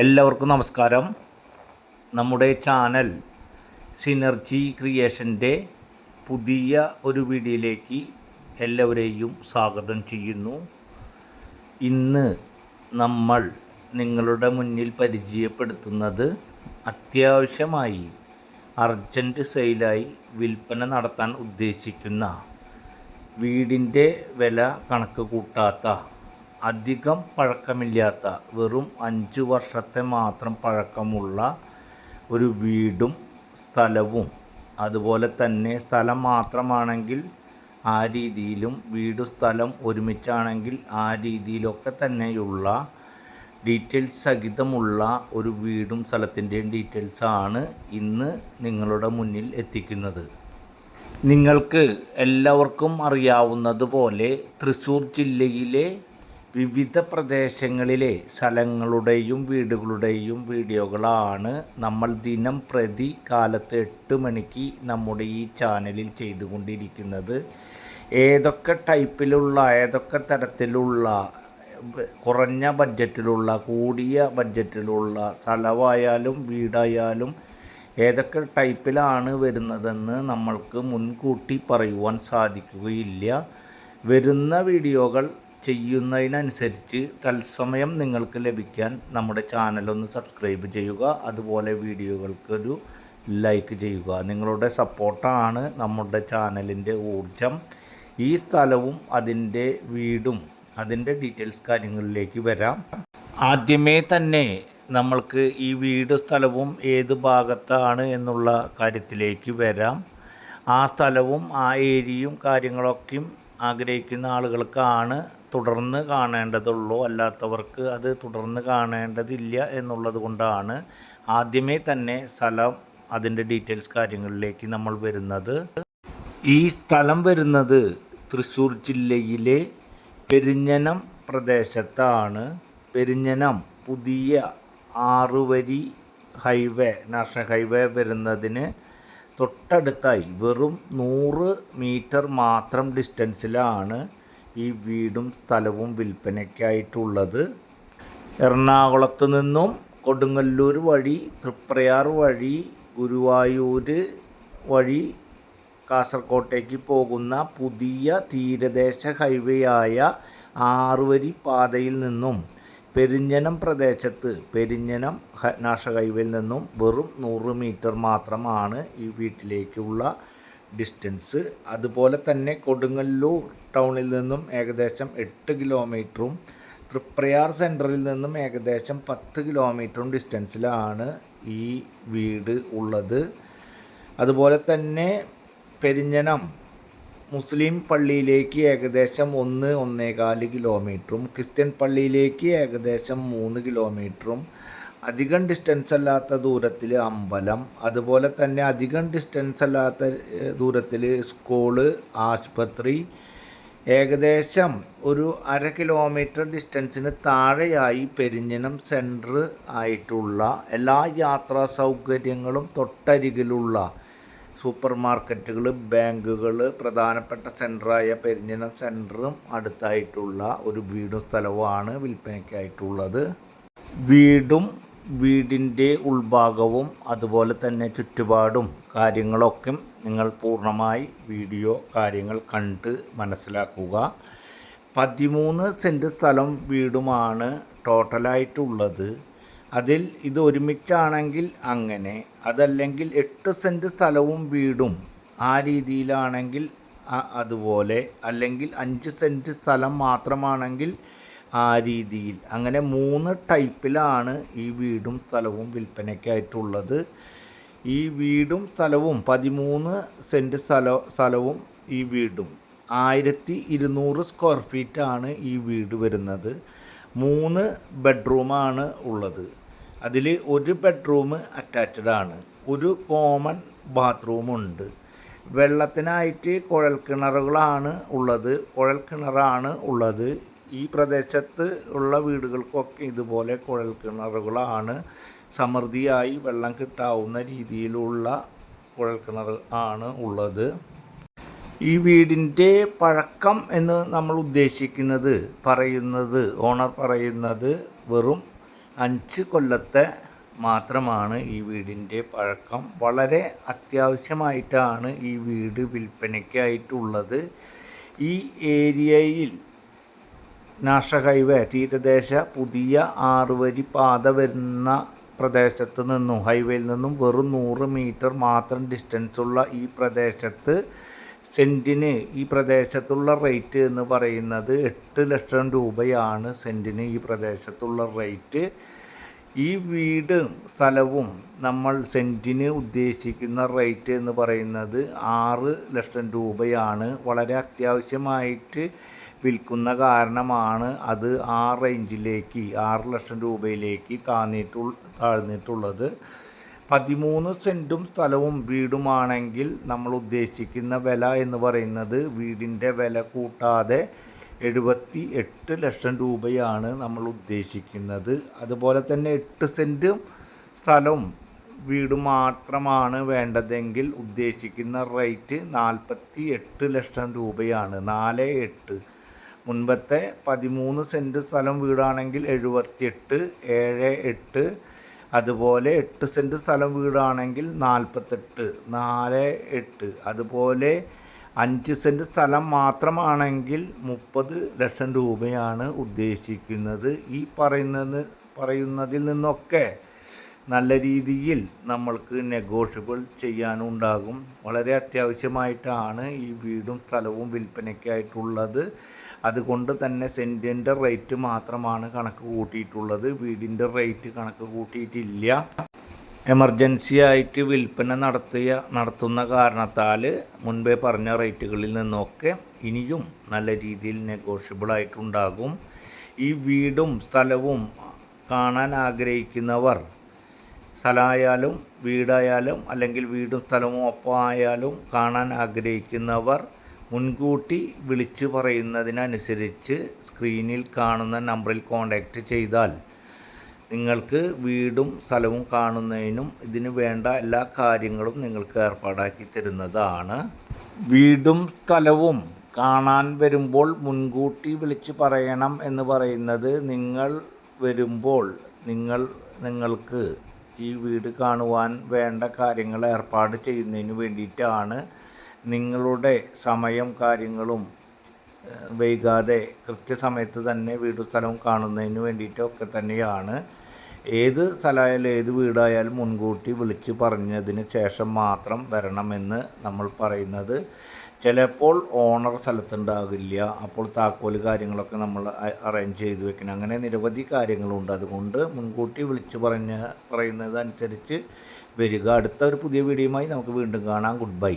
എല്ലാവർക്കും നമസ്കാരം. നമ്മുടെ ചാനൽ സിനർജി ക്രിയേഷന്റെ പുതിയ ഒരു വീഡിയോയിലേക്ക് എല്ലാവരെയും സ്വാഗതം ചെയ്യുന്നു. ഇന്ന് നമ്മൾ നിങ്ങളുടെ മുന്നിൽ പരിചയപ്പെടുത്തുന്നത് അത്യാവശ്യമായി അർജന്റ് സെയിലായി വിൽപ്പന നടത്താൻ ഉദ്ദേശിക്കുന്ന വീടിന്റെ വില കണക്ക് കൂട്ടാത്ത അധികം പഴക്കമില്ലാത്ത വെറും അഞ്ച് വർഷത്തെ മാത്രം പഴക്കമുള്ള ഒരു വീടും സ്ഥലവും അതുപോലെ തന്നെ സ്ഥലം മാത്രമാണെങ്കിൽ ആ രീതിയിലും വീട് സ്ഥലം ഒരുമിച്ചാണെങ്കിൽ ആ രീതിയിലൊക്കെ തന്നെയുള്ള ഡീറ്റെയിൽസ് സഹിതമുള്ള ഒരു വീടും സ്ഥലത്തിന്റെയും ഡീറ്റെയിൽസാണ് ഇന്ന് നിങ്ങളുടെ മുന്നിൽ എത്തിക്കുന്നത്. നിങ്ങൾക്ക് എല്ലാവർക്കും അറിയാവുന്നതുപോലെ തൃശ്ശൂർ ജില്ലയിലെ വിവിധ പ്രദേശങ്ങളിലെ സ്ഥലങ്ങളുടെയും വീടുകളുടെയും വീഡിയോകളാണ് നമ്മൾ ദിനം പ്രതി കാലത്ത് എട്ട് മണിക്ക് നമ്മുടെ ഈ ചാനലിൽ ചെയ്തുകൊണ്ടിരിക്കുന്നത്. ഏതൊക്കെ ടൈപ്പിലുള്ള ഏതൊക്കെ തരത്തിലുള്ള കുറഞ്ഞ ബഡ്ജറ്റിലുള്ള കൂടിയ ബഡ്ജറ്റിലുള്ള സ്ഥലമായാലും വീടായാലും ഏതൊക്കെ ടൈപ്പിലാണ് വരുന്നതെന്ന് നമ്മൾക്ക് മുൻകൂട്ടി പറയുവാൻ സാധിക്കുകയില്ല. വരുന്ന വീഡിയോകൾ ചെയ്യുന്നതിനനുസരിച്ച് തത്സമയം നിങ്ങൾക്ക് ലഭിക്കാൻ നമ്മുടെ ചാനലൊന്ന് സബ്സ്ക്രൈബ് ചെയ്യുക. അതുപോലെ വീഡിയോകൾക്കൊരു ലൈക്ക് ചെയ്യുക. നിങ്ങളുടെ സപ്പോർട്ടാണ് നമ്മുടെ ചാനലിന്റെ ഊർജം ഈ സ്ഥലവും അതിന്റെ വീടും അതിന്റെ ഡീറ്റെയിൽസ് കാര്യങ്ങളിലേക്ക് വരാം. ആദ്യമേ തന്നെ നമ്മൾക്ക് ഈ വീട് സ്ഥലവും ഏത് ഭാഗത്താണ് എന്നുള്ള കാര്യത്തിലേക്ക് വരാം. ആ സ്ഥലവും ആ ഏരിയയും കാര്യങ്ങളൊക്കെയും ആഗ്രഹിക്കുന്ന ആളുകൾക്കാണ് തുടർന്ന് കാണേണ്ടതുള്ളൂ. അല്ലാത്തവർക്ക് അത് തുടർന്ന് കാണേണ്ടതില്ല എന്നുള്ളത് കൊണ്ടാണ് ആദ്യമേ തന്നെ സ്ഥലം അതിന്റെ ഡീറ്റെയിൽസ് കാര്യങ്ങളിലേക്ക് നമ്മൾ വരുന്നത്. ഈ സ്ഥലം വരുന്നത് തൃശ്ശൂർ ജില്ലയിലെ പെരിഞ്ഞനം പ്രദേശത്താണ്. പെരിഞ്ഞനം പുതിയ ആറുവരി ഹൈവേ നാഷണൽ ഹൈവേ വരുന്നതിന് തൊട്ടടുത്തായി വെറും നൂറ് മീറ്റർ മാത്രം ഡിസ്റ്റൻസിലാണ് ഈ വീടും സ്ഥലവും വിൽപ്പനയ്ക്കായിട്ടുള്ളത്. എറണാകുളത്ത് നിന്നും കൊടുങ്ങല്ലൂർ വഴി തൃപ്രയാർ വഴി ഗുരുവായൂർ വഴി കാസർകോട്ടേക്ക് പോകുന്ന പുതിയ തീരദേശ ഹൈവേ ആയ ആറുവരി പാതയിൽ നിന്നും പെരിഞ്ഞനം പ്രദേശത്ത് പെരിഞ്ഞനം നാഷ ഹൈവേയിൽ നിന്നും വെറും നൂറ് മീറ്റർ മാത്രമാണ് ഈ വീട്ടിലേക്കുള്ള ഡിസ്റ്റൻസ് അതുപോലെ തന്നെ കൊടുങ്ങല്ലൂർ ടൗണിൽ നിന്നും ഏകദേശം എട്ട് കിലോമീറ്ററും തൃപ്രയാർ സെന്ററിൽ നിന്നും ഏകദേശം പത്ത് കിലോമീറ്ററും ഡിസ്റ്റൻസിലാണ് ഈ വീട് ഉള്ളത്. അതുപോലെ തന്നെ പെരിഞ്ഞനം മുസ്ലിം പള്ളിയിലേക്ക് ഏകദേശം ഒന്ന് ഒന്നേകാൽ കിലോമീറ്ററും ക്രിസ്ത്യൻ പള്ളിയിലേക്ക് ഏകദേശം മൂന്ന് കിലോമീറ്ററും അധികം ഡിസ്റ്റൻസ് അല്ലാത്ത ദൂരത്തിൽ അമ്പലം അതുപോലെ തന്നെ അധികം ഡിസ്റ്റൻസ് അല്ലാത്ത ദൂരത്തിൽ സ്കൂൾ ആശുപത്രി ഏകദേശം ഒരു അര കിലോമീറ്റർ ഡിസ്റ്റൻസിന് താഴെയായി പെരിഞ്ഞനം സെന്റർ ആയിട്ടുള്ള എല്ലാ യാത്രാ സൗകര്യങ്ങളും തൊട്ടരികിലുള്ള സൂപ്പർ മാർക്കറ്റുകൾ ബാങ്കുകൾ പ്രധാനപ്പെട്ട സെന്ററായ പെരിഞ്ഞനം സെന്ററും അടുത്തായിട്ടുള്ള ഒരു വീടും സ്ഥലവുമാണ് വിൽപ്പനയ്ക്കായിട്ടുള്ളത്. വീടും വീടിന്റെ ഉൾഭാഗവും അതുപോലെ തന്നെ ചുറ്റുപാടും കാര്യങ്ങളൊക്കെ നിങ്ങൾ പൂർണമായി വീഡിയോ കാര്യങ്ങൾ കണ്ട് മനസ്സിലാക്കുക. പതിമൂന്ന് സെന്റ് സ്ഥലം വീടുമാണ് ടോട്ടലായിട്ടുള്ളത്. അതിൽ ഇത് ഒരുമിച്ചാണെങ്കിൽ അങ്ങനെ അതല്ലെങ്കിൽ എട്ട് സെന്റ് സ്ഥലവും വീടും ആ രീതിയിലാണെങ്കിൽ അതുപോലെ അല്ലെങ്കിൽ അഞ്ച് സെന്റ് സ്ഥലം മാത്രമാണെങ്കിൽ ആ രീതിയിൽ. അങ്ങനെ മൂന്ന് ടൈപ്പിലാണ് ഈ വീടും സ്ഥലവും വിൽപ്പനയ്ക്കായിട്ടുള്ളത്. ഈ വീടും സ്ഥലവും പതിമൂന്ന് സെന്റ് സ്ഥല സ്ഥലവും ഈ വീടും. ആയിരത്തി ഇരുന്നൂറ് സ്ക്വയർ ഫീറ്റാണ് ഈ വീട് വരുന്നത്. മൂന്ന് ബെഡ്റൂമാണ് ഉള്ളത്. അതിൽ ഒരു ബെഡ്റൂം അറ്റാച്ച്ഡ് ആണ്. ഒരു കോമൺ ബാത്റൂമുണ്ട് വെള്ളത്തിനായിട്ട് കുഴൽ കിണറുകളാണ് ഉള്ളത്. കുഴൽ കിണറാണ് ഉള്ളത്. ഈ പ്രദേശത്ത് ഉള്ള വീടുകൾക്കൊക്കെ ഇതുപോലെ കുഴൽ കിണറുകളാണ്. സമൃദ്ധിയായി വെള്ളം കിട്ടാവുന്ന രീതിയിലുള്ള കുഴൽ കിണർ ആണ് ഉള്ളത്. ഈ വീടിന്റെ പഴക്കം എന്ന് നമ്മൾ ഉദ്ദേശിക്കുന്നത് പറയുന്നത് ഓണർ പറയുന്നത് വെറും അഞ്ച് കൊല്ലത്തെ മാത്രമാണ് ഈ വീടിന്റെ പഴക്കം. വളരെ അത്യാവശ്യമായിട്ടാണ് ഈ വീട് വിൽപ്പനയ്ക്കായിട്ടുള്ളത്. ഈ ഏരിയയിൽ നാഷണൽ ഹൈവേ തീരദേശ പുതിയ ആറുവരി പാത വരുന്ന പ്രദേശത്ത് നിന്നും ഹൈവേയിൽ നിന്നും വെറും നൂറ് മീറ്റർ മാത്രം ഡിസ്റ്റൻസുള്ള ഈ പ്രദേശത്ത് സെന്റിന് ഈ പ്രദേശത്തുള്ള റേറ്റ് എന്ന് പറയുന്നത് എട്ട് ലക്ഷം രൂപയാണ് സെന്റിന് ഈ പ്രദേശത്തുള്ള റേറ്റ്. ഈ വീട് സ്ഥലവും നമ്മൾ സെന്റിന് ഉദ്ദേശിക്കുന്ന റേറ്റ് എന്ന് പറയുന്നത് ആറ് ലക്ഷം രൂപയാണ്. വളരെ അത്യാവശ്യമായിട്ട് വിൽക്കുന്ന കാരണമാണ് അത് ആ റേഞ്ചിലേക്ക് ആറ് ലക്ഷം രൂപയിലേക്ക് താന്നിട്ടു താഴ്ന്നിട്ടുള്ളത്. പതിമൂന്ന് സെന്റും സ്ഥലവും വീടുമാണെങ്കിൽ നമ്മൾ ഉദ്ദേശിക്കുന്ന വില എന്ന് പറയുന്നത് വീടിന്റെ വില കൂട്ടാതെ എഴുപത്തി എട്ട് ലക്ഷം രൂപയാണ് നമ്മൾ ഉദ്ദേശിക്കുന്നത്. അതുപോലെ തന്നെ എട്ട് സെന്റും സ്ഥലവും വീട് മാത്രമാണ് വേണ്ടതെങ്കിൽ ഉദ്ദേശിക്കുന്ന റേറ്റ് നാൽപ്പത്തി എട്ട് ലക്ഷം രൂപയാണ്. നാല് എട്ട്. മുൻപത്തെ പതിമൂന്ന് സെന്റ് സ്ഥലം വീടാണെങ്കിൽ എഴുപത്തിയെട്ട് ഏഴ് എട്ട് അതുപോലെ എട്ട് സെന്റ് സ്ഥലം വീടാണെങ്കിൽ നാൽപ്പത്തെട്ട് നാല് എട്ട് അതുപോലെ അഞ്ച് സെന്റ് സ്ഥലം മാത്രമാണെങ്കിൽ മുപ്പത് ലക്ഷം രൂപയാണ് ഉദ്ദേശിക്കുന്നത്. ഈ പറയുന്നത് പറയുന്നതിൽ നിന്നൊക്കെ നല്ല രീതിയിൽ നമ്മൾക്ക് നെഗോഷ്യബിൾ ചെയ്യാനുണ്ടാകും. വളരെ അത്യാവശ്യമായിട്ടാണ് ഈ വീടും സ്ഥലവും വിൽപ്പനയ്ക്കായിട്ടുള്ളത്. അതുകൊണ്ട് തന്നെ സെന്റിന്റെ റേറ്റ് മാത്രമാണ് കണക്ക് കൂട്ടിയിട്ടുള്ളത്. വീടിന്റെ റേറ്റ് കണക്ക് കൂട്ടിയിട്ടില്ല. എമർജൻസി ആയിട്ട് വിൽപ്പന നടത്തിയ നടത്തുന്ന കാരണത്താൽ മുൻപേ പറഞ്ഞ റേറ്റുകളിൽ നിന്നൊക്കെ ഇനിയും നല്ല രീതിയിൽ നെഗോഷ്യബിൾ ആയിട്ടുണ്ടാകും. ഈ വീടും സ്ഥലവും കാണാൻ ആഗ്രഹിക്കുന്നവർ സ്ഥലമായാലും വീടായാലും അല്ലെങ്കിൽ വീടും സ്ഥലവും ഒപ്പമായാലും കാണാൻ ആഗ്രഹിക്കുന്നവർ മുൻകൂട്ടി വിളിച്ചു പറയുന്നതിനനുസരിച്ച് സ്ക്രീനിൽ കാണുന്ന നമ്പറിൽ കോൺടാക്റ്റ് ചെയ്താൽ നിങ്ങൾക്ക് വീടും സ്ഥലവും കാണുന്നതിനും ഇതിന് വേണ്ട എല്ലാ കാര്യങ്ങളും നിങ്ങൾക്ക് ഏർപ്പാടാക്കി തരുന്നതാണ്. വീടും സ്ഥലവും കാണാൻ വരുമ്പോൾ മുൻകൂട്ടി വിളിച്ച് പറയണം എന്ന് പറയുന്നത് നിങ്ങൾ വരുമ്പോൾ നിങ്ങൾ നിങ്ങൾക്ക് ഈ വീട് കാണുവാൻ വേണ്ട കാര്യങ്ങൾ ഏർപ്പാട് ചെയ്യുന്നതിന് വേണ്ടിയിട്ടാണ് നിങ്ങളുടെ സമയം കാര്യങ്ങളും വൈകാതെ കൃത്യസമയത്ത് തന്നെ വീടും സ്ഥലവും കാണുന്നതിന് വേണ്ടിയിട്ടൊക്കെ തന്നെയാണ്. ഏത് സ്ഥലമായാലും ഏത് വീടായാലും മുൻകൂട്ടി വിളിച്ച് പറഞ്ഞതിന് ശേഷം മാത്രം വരണമെന്ന് നമ്മൾ പറയുന്നത്. ചിലപ്പോൾ ഓണർ സ്ഥലത്തുണ്ടാകില്ല. അപ്പോൾ താക്കോൽ കാര്യങ്ങളൊക്കെ നമ്മൾ അറേഞ്ച് ചെയ്ത് വെക്കണം. അങ്ങനെ നിരവധി കാര്യങ്ങളുണ്ട്. അതുകൊണ്ട് മുൻകൂട്ടി വിളിച്ചു പറഞ്ഞ പറയുന്നതനുസരിച്ച് വരിക. അടുത്ത ഒരു പുതിയ വീഡിയോയുമായി നമുക്ക് വീണ്ടും കാണാം. Good bye